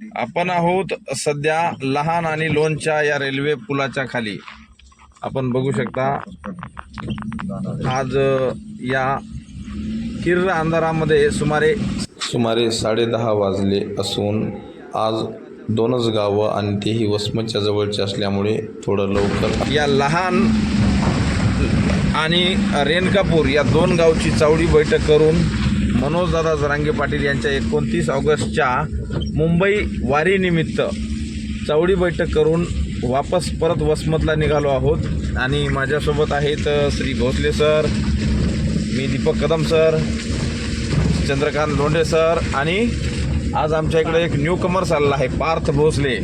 आपण आहोत सध्या लहान आणि लोणच्या या रेल्वे पुलाच्या खाली. आपण बघू शकता आज या किर्र अंधारामध्ये सुमारे सुमारे साडेदहा वाजले असून आज दोनच गावं आणि तेही वसमतच्या जवळचे असल्यामुळे थोडं लवकर. या लहान आणि रेणकापूर या दोन गावची चावडी बैठक करून मनोजदादा जरांगे पाटील यांच्या एकोणतीस ऑगस्टच्या मुंबई वारीनिमित्त चवडी बैठक करून वापस परत वसमतला निघालो आहोत. आणि माझ्यासोबत आहेत श्री भोसले सर मी दीपक कदम सर चंद्रकांत लोंढे सर आणि आज आमच्या इकडे एक न्यू कमर्स आलेला आहे पार्थ भोसले.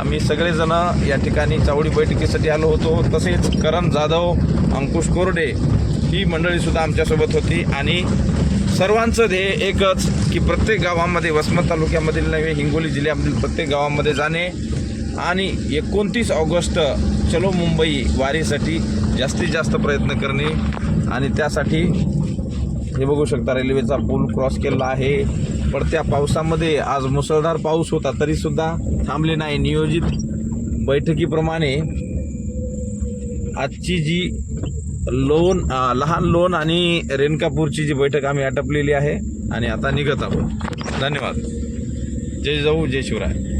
आम्ही सगळेजण या ठिकाणी चावडी बैठकीसाठी आलो होतो. तसेच करण जाधव अंकुश कोरडे ही मंडळीसुद्धा आमच्यासोबत होती. आणि सर्वांचं ध्येय एकच की प्रत्येक गावामध्ये वसमत तालुक्यामधील नव्हे हिंगोली जिल्ह्यामधील प्रत्येक गावामध्ये जाणे. आणि एकोणतीस ऑगस्ट चलो मुंबई वारीसाठी जास्तीत जास्त प्रयत्न करणे. आणि त्यासाठी हे बघू शकता रेल्वेचा पूल क्रॉस केला आहे. पडत्या पावसामध्ये आज मुसळधार पाऊस होता तरीसुद्धा थांबले नाही. नियोजित बैठकीप्रमाणे आजची जी लोन लहान लोन आणि रेणकापूरची जी बैठक आम्ही आटपलेली आहे आणि आता निघत आहोत. धन्यवाद. जय जाऊ जय शिवराय.